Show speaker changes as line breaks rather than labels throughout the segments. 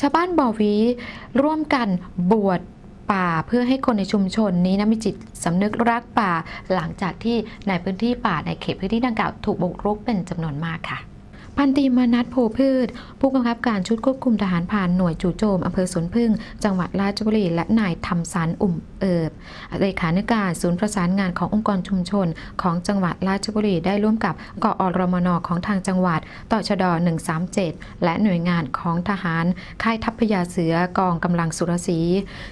ชาวบ้านบ่อวีร่วมกันบวชป่าเพื่อให้คนในชุมชนนี้นะมีจิตสำนึกรักป่า หลังจากที่ในพื้นที่ป่าในเขตพื้นที่ดังกล่าวถูกบุกรุกเป็นจำนวนมากค่ะ พันตีมานัทโพพืช ผู้กำกับการชุดควบคุมทหารผ่านหน่วยจู่โจมอำเภอสวนพึ่ง จังหวัดราชบุรีและนายธรรมสันอุ่มเอิบเลขานุการศูนย์ประสานงานขององค์กรชุมชน ของจังหวัดราชบุรีได้ร่วมกับกอรมนของทางจังหวัดต่อชด 137 และหน่วยงานของทหาร ค่ายทัพพญาเสือกองกำลังสุรศรี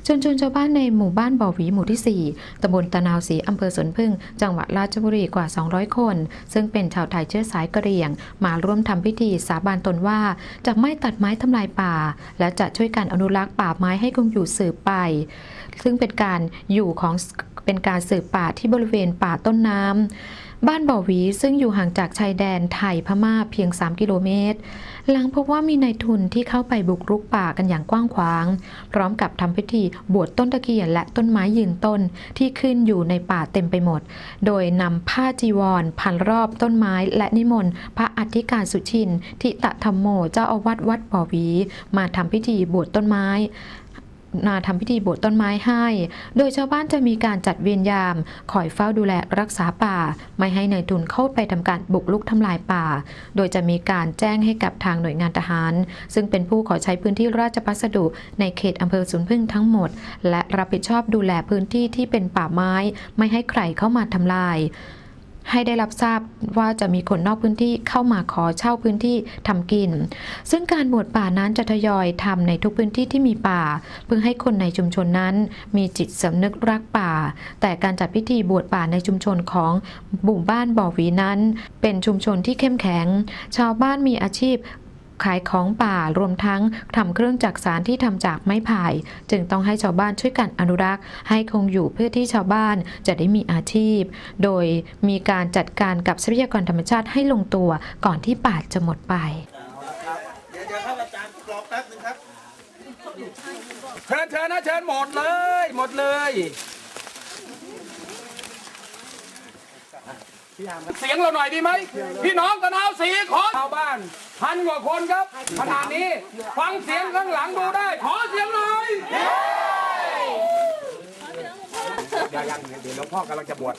ชนชนชาวบ้านในหมู่บ้านบ่อหวีหมู่ที่ 4ตำบลตะนาวศรีอำเภอสวนพึ่ง จังหวัดราชบุรีกว่า 200 คน ซึ่งเป็นชาวไทยเชื้อสายกะเหรี่ยงมาร่วมทำพิธีสาบานตนว่าจะไม่ตัดไม้ทำลายป่า และจะช่วยกันอนุรักษ์ป่าไม้ให้คงอยู่สืบไป ซึ่งเป็นการอยู่ของเป็นการสืบป่าที่บริเวณป่าต้นน้ำ บ้านบ่อวีซึ่งอยู่ห่างจากชายแดนไทยพม่าเพียง 3 กิโลเมตร หลังพบว่ามีนายทุนที่เข้าไปบุกรุกป่ากันอย่างกว้างขวาง พร้อมกับทำพิธีบวชต้นตะเคียนและต้นไม้ยืนต้นที่ขึ้นอยู่ในป่าเต็มไปหมด โดยนำผ้าจีวรพันรอบต้นไม้และนิมนต์พระอธิการสุชินทิตะธรรมโมเจ้าอาวาสวัดบ่อวี มาทำพิธีบวชต้นไม้ มาทำพิธีบวชต้นไม้ให้ โดยชาวบ้านจะมีการจัดเวียนยามคอยเฝ้าดูแลรักษาป่า ไม่ให้ในายทุนเข้าไปทำการบุกลุกทำลายป่า โดยจะมีการแจ้งให้กับทางหน่วยงานทหาร ซึ่งเป็นผู้ขอใช้พื้นที่ราชพัสดุในเขตอำเภอสุนพึ่งทั้งหมด และรับผิดชอบดูแลพื้นที่ที่เป็นป่าไม้ ไม่ให้ใครเข้ามาทำลาย ให้ได้รับทราบว่าจะมีคนนอกพื้นที่เข้ามาขอเช่าพื้นที่ทำกิน ซึ่งการบวชป่านั้นจะทยอยทำในทุกพื้นที่ที่มีป่า เพื่อให้คนในชุมชนนั้น มีจิตสำนึกรักป่า แต่การจัดพิธีบวชป่าในชุมชนของหมู่บ้านบ่อหวีนั้น เป็นชุมชนที่เข้มแข็ง ชาวบ้านมีอาชีพ ขายของป่ารวมทั้งทำเครื่องจักสารที่ทำจากไม้ไผ่จึงต้องให้ชาวบ้านช่วยกันอนุรักษ์ ให้คงอยู่เพื่อที่ชาวบ้านจะได้มีอาชีพ โดยมีการจัดการกับทรัพยากรธรรมชาติให้ลงตัวก่อนที่ป่าจะหมดไป
เดี๋ยวเดี๋ยวครับอาจารย์รอแป๊บนึงครับ
เชิญเชิญนะเชิญหมดเลย หมดเลยเสียงเราหน่อยดีไหมพี่น้องตะนาวสีขอชาวบ้าน พันกว่าคนครับขนาดนี้ฟังเสียงข้างหลังดูได้ ขอเสียงหน่อยยังเดี๋ยวหลวงพ่อกำลังจะบวช